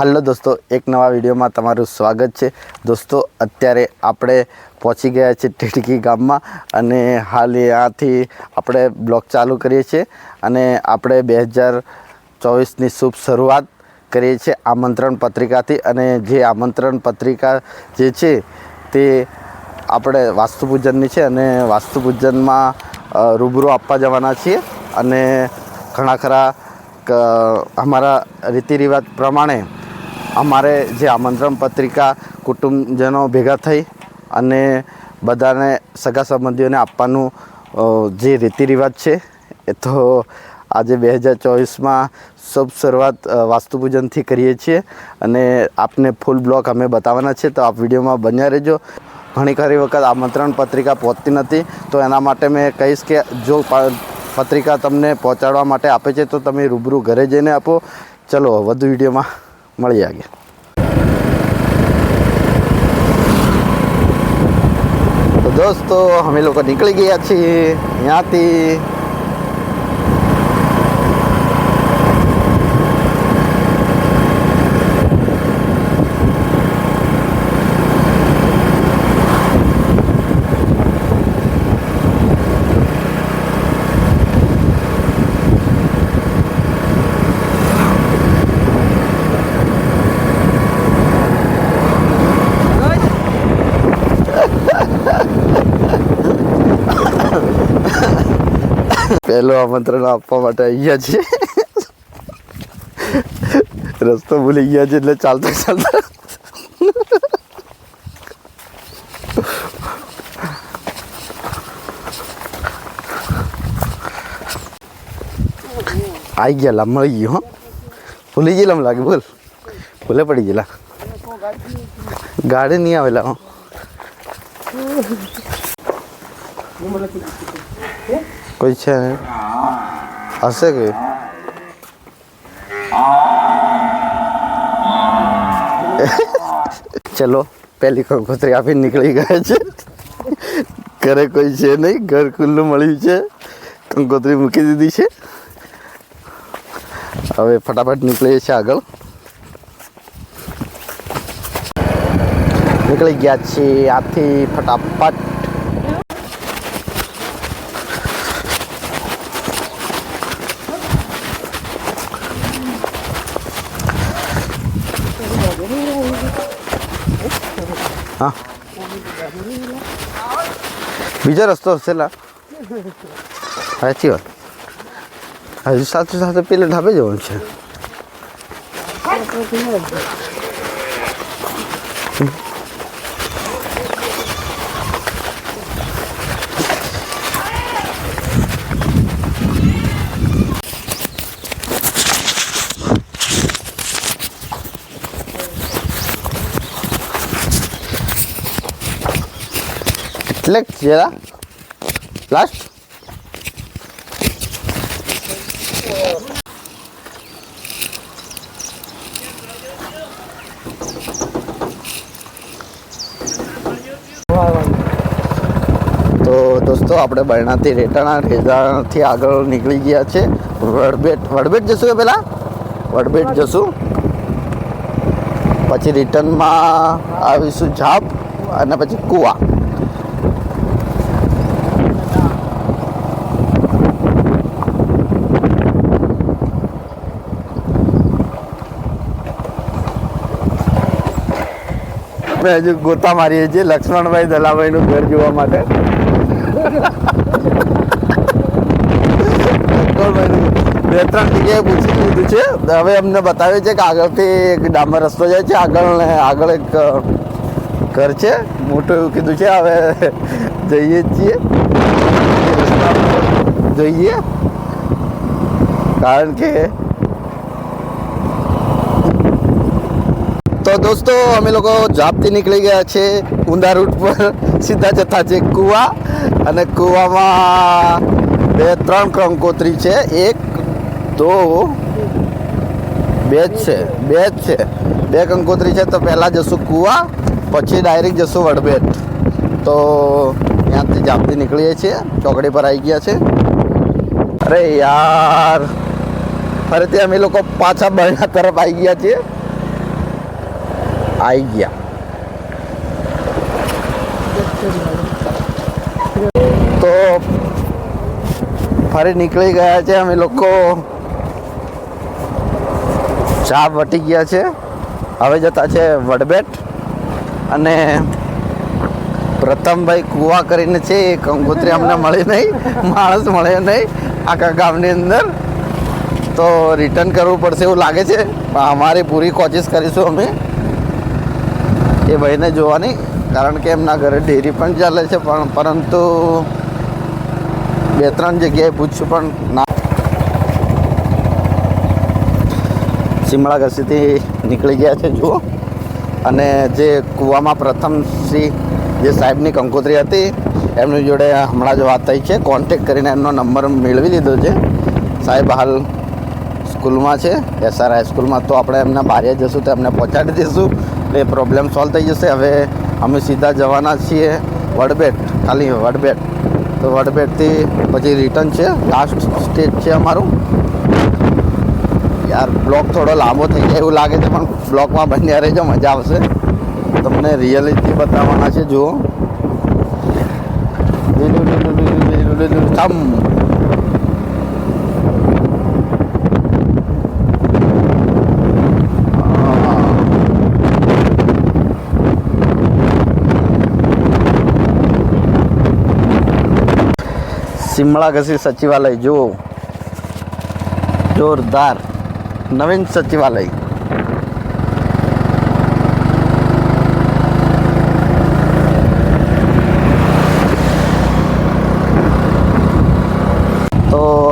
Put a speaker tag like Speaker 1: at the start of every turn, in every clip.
Speaker 1: હાલો દોસ્તો, એક નવા વિડીયોમાં તમારું સ્વાગત છે. દોસ્તો, અત્યારે આપણે પહોંચી ગયા છે ટીડકી ગામમાં અને હાલ ત્યાંથી આપણે બ્લોગ ચાલુ કરીએ છીએ અને આપણે બે હજાર ચોવીસની શુભ શરૂઆત કરીએ છીએ આમંત્રણ પત્રિકાથી અને જે આમંત્રણ પત્રિકા જે છે તે આપણે વાસ્તુપૂજનની છે અને વાસ્તુપૂજનમાં રૂબરૂ આપવા જવાના છીએ અને ઘણા ખરા અમારા રીતિ રિવાજ પ્રમાણે અમારે જે આમંત્રણ પત્રિકા કુટુંબજનો ભેગા થઈ અને બધાને સગા સંબંધીઓને આપવાનું જે રીતિ રિવાજ છે, એ તો આજે બે હજાર ચોવીસમાં સૌ શરૂઆત વાસ્તુપૂજનથી કરીએ છીએ અને આપને ફૂલ બ્લોક અમે બતાવવાના છે, તો આપ વિડીયોમાં બન્યા રહેજો. ઘણી ખરી વખત આમંત્રણ પત્રિકા પહોંચતી નથી, તો એના માટે મેં કહીશ કે જો પત્રિકા તમને પહોંચાડવા માટે આપે છે, તો તમે રૂબરૂ ઘરે જઈને આપો. ચલો, વધુ વિડીયોમાં. મળીએ આગે તો દોસ્તો અમે લોકો નીકળી ગયા છીએ ત્યાંથી પહેલું આમંત્રણ આપવા માટે અહીંયા છીએ રસ્તો ભૂલી ગયા છે એટલે ચાલતા ચાલતા. આવી ગયા લા મળી ગયું, હો. ભૂલી ગયેલા એમ લાગે, બોલ. ભૂલે પડી ગયેલા. ગાડી નહીં આવેલા, હો. કોઈ છે હશે કે? ચલો, પહેલી કંકોત્રી આપી નીકળી ગયા છે. ઘરે કોઈ છે નહીં, ઘર ખુલ્લું મળ્યું છે. કંકોત્રી મૂકી દીધી છે. હવે ફટાફટ નીકળીએ છીએ આગળ. નીકળી ગયા છીએ, આથી ફટાફટ હા. બીજો રસ્તો હશે લા. સાચી વાત. હજુ સાથે સાથે પેલે ઢાબે જવાનું છે. એટલે જરા લાસ્ટ તો દોસ્તો આપણે બરણાથી રેટાણા રેજાણથી આગળ નીકળી ગયા છે. વડબેટ વડબેટ જશું કે પહેલાં વડબેટ જશું. પછી રિટર્નમાં આવીશું ઝાપ અને પછી કુવા. મેં હજુ ગોતા મારીએ છીએ લક્ષ્મણભાઈ દલાભાઈનું ઘર જોવા માટે. બે ત્રણ જગ્યાએ પૂછી લીધું છે. હવે અમને બતાવ્યું છે કે આગળથી એક ડામર રસ્તો જાય છે. આગળ આગળ એક ઘર છે. મોટું એવું કીધું છે. હવે જઈએ છીએ. જોઈએ. કારણ કે તો દોસ્તો, અમે લોકો જાપથી નીકળી ગયા છે ઊંધા રૂટ પર. સીધા જતા છે કૂવા અને કૂવામાં બે, ત્રણ કંકોત્રી છે. એક, દો, બે જ છે, બે જ છે. બે કંકોત્રી છે તો પહેલાં જશું કૂવા, પછી ડાયરેક્ટ જશું વડબેટ તો ત્યાંથી જાપથી નીકળીએ છીએ. ચોકડી પર આવી ગયા છે. અરે યાર, ફરીથી અમે લોકો પાછા બરણા તરફ આવી ગયા છીએ. આવી ગયા. તો ફરી નીકળી ગયા છે, અમે લોકો. ચા વટી ગયા છે. હવે જતા છે વડબેટ. અને પ્રથમભાઈ કુવા કરીને છે એ કંકોત્રી અમને મળે નહીં, માણસ મળે નહીં આખા ગામની અંદર. તો રિટર્ન કરવું પડશે એવું લાગે છે. અમારી પૂરી કોશિશ કરીશું અમે. એ ભાઈને જોવાની, કારણ કે એમના ઘરે ડેરી પણ ચાલે છે પણ, પરંતુ બે ત્રણ જગ્યાએ પૂછ્યું પણ ના. શિમળા ઘસીથી નીકળી ગયા છે, જુઓ. અને જે કૂવામાં પ્રથમ શ્રી જે સાહેબની કંકોત્રી હતી, એમની જોડે હમણાં જ વાત થઈ છે. કોન્ટેક કરીને એમનો નંબર મેળવી લીધો છે. સાહેબ હાલ સ્કૂલમાં છે એસઆર હાઈસ્કૂલમાં તો આપણે એમના બારે જશું તો એમને પહોંચાડી દઈશું. એટલે પ્રોબ્લેમ સોલ્વ થઈ જશે હવે અમે સીધા જવાના છીએ વડબેટ ખાલી વડબેટ તો વડબેટથી પછી રિટર્ન છે લાસ્ટ સ્ટેજ છે અમારું યાર બ્લોક થોડો લાંબો થઈ જાય એવું લાગે છે પણ બ્લોકમાં બન્યા રહેજો મજા આવશે તમને રિયલિટી બતાવવાના છે જુઓ થમ શિમળા ઘસી સચિવાલય, જુઓ. જોરદાર. નવીન સચિવાલય. તો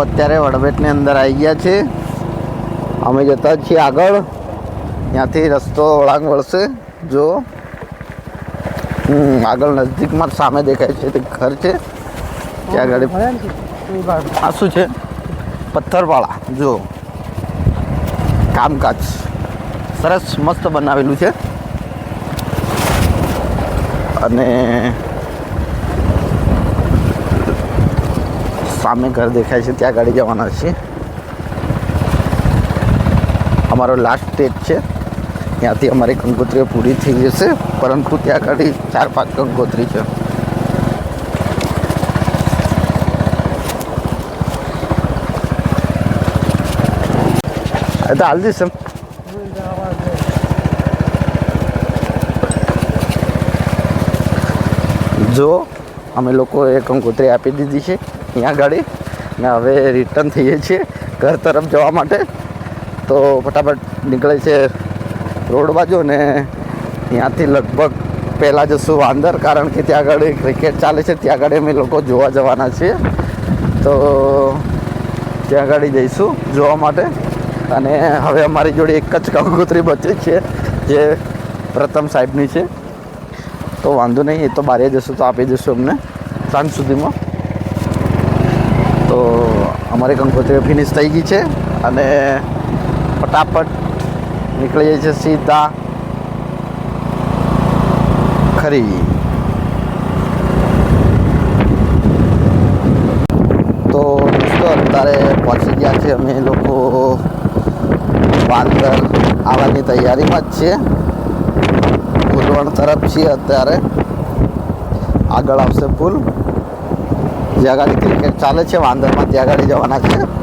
Speaker 1: અત્યારે વડભેટની અંદર આવી ગયા છે. અમે જતા છીએ આગળ. ત્યાંથી રસ્તો વળાંક વળશે. જો આગળ નજદીકમાં સામે દેખાય છે, તે ઘર છે. ત્યાં આગળ આ શું છે, પથ્થરવાળા જો કામકાજ. સરસ મસ્ત બનાવેલું છે. અને સામે ઘર દેખાય છે, ત્યાં ગાડી જવાના છે. અમારો લાસ્ટ સ્ટેજ છે. ત્યાંથી અમારી કંકોત્રીઓ પૂરી થઈ જશે, પરંતુ ત્યાં ગાડી ચાર પાંચ કંકોત્રી છે. તો હાલ દઈશ જો અમે લોકોએ કંકોત્રી આપી દીધી છે. અહીંયા ગાડી. ને હવે રિટર્ન થઈએ છીએ ઘર તરફ જવા માટે. તો ફટાફટ નીકળે છે રોડ બાજુ ને ત્યાંથી લગભગ પહેલાં જશું વાંદર, કારણ કે ત્યાં આગળ ક્રિકેટ ચાલે છે. ત્યાં આગળ અમે લોકો જોવા જવાના છીએ. તો ત્યાં આગળ જઈશું જોવા માટે. અને હવે અમારી જોડે એક જ કંકોત્રી બચી છે, જે પ્રથમ સાહેબની છે. તો વાંધો નહીં, એ તો બારે જશું તો આપી દઈશું અમને, સાંજ સુધીમાં. તો અમારી કંકોત્રી ફિનિશ થઈ ગઈ છે અને ફટાફટ નીકળી જાય છે સીધા ખરી. તો દોસ્તો, અત્યારે પહોંચી ગયા છે અમે લોકો. વાંદર આવવાની તૈયારીમાં જ છીએ. પુલવણ તરફ છીએ અત્યારે. આગળ આવશે પુલ જ્યાં આગળ ક્રિકેટ ચાલે છે, વાંદરમાં ત્યાં આગળ જવાના છે.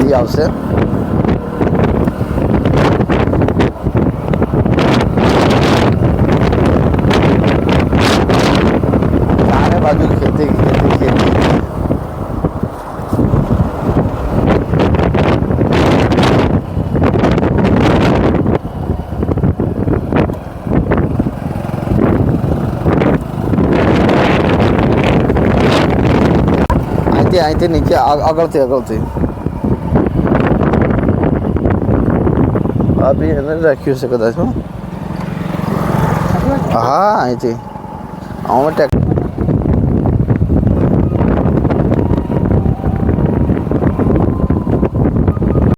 Speaker 1: નદી આવશે. ચારે બાજુ ખેતી ખેતી ખેતી. અહીંથી અહીંથી નીચે આ- આગળથી આગળથી આ બી એને રાખ્યું છે કદાચ હો હા અહીંથી અમે ટેક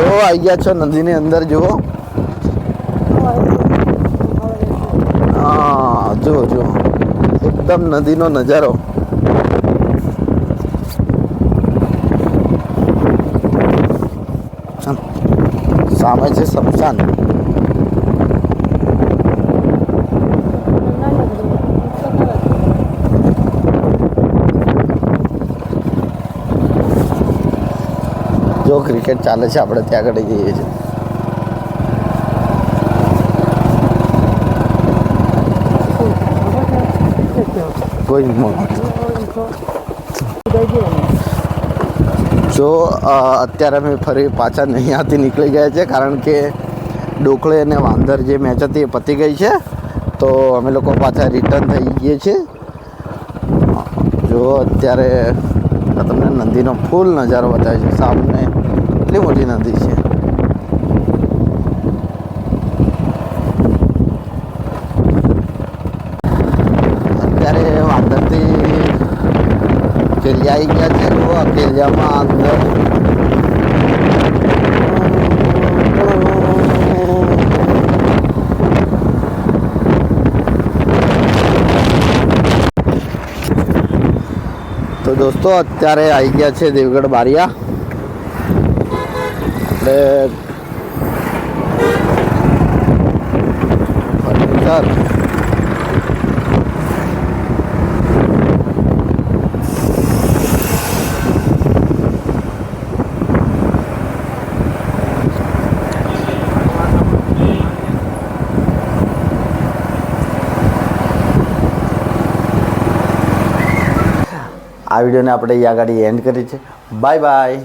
Speaker 1: જો આવી ગયા છો નદીની અંદર જુઓ હા જુઓ જુઓ એકદમ નદીનો નજારો સ્મશાન સામે છે સ્મશાન જો ક્રિકેટ ચાલે છે આપણે ત્યાં આગળ જઈએ છીએ કોઈ જો અત્યારે અમે ફરી પાછા અહીંયાથી નીકળી ગયા છે કારણ કે ડોકળે અને વાંદર જે મેચ હતી એ પતી ગઈ છે. તો અમે લોકો પાછા રિટર્ન થઈ ગઈએ છીએ. જો, અત્યારે તમને નદીનો ફૂલ નજારો બતાવે છે. સામે એટલી મોટી નદી છે. અત્યારે વાંદરથી કેલિયા આવી ગયા છે તો આ કેલિયામાં અંદર. તો દોસ્તો અત્યારે આવી ગયા છે દેવગઢ બારિયા. આપણે આ વિડીયોને આપણે અહીંયા આગળ એન્ડ કરી છે. Bye bye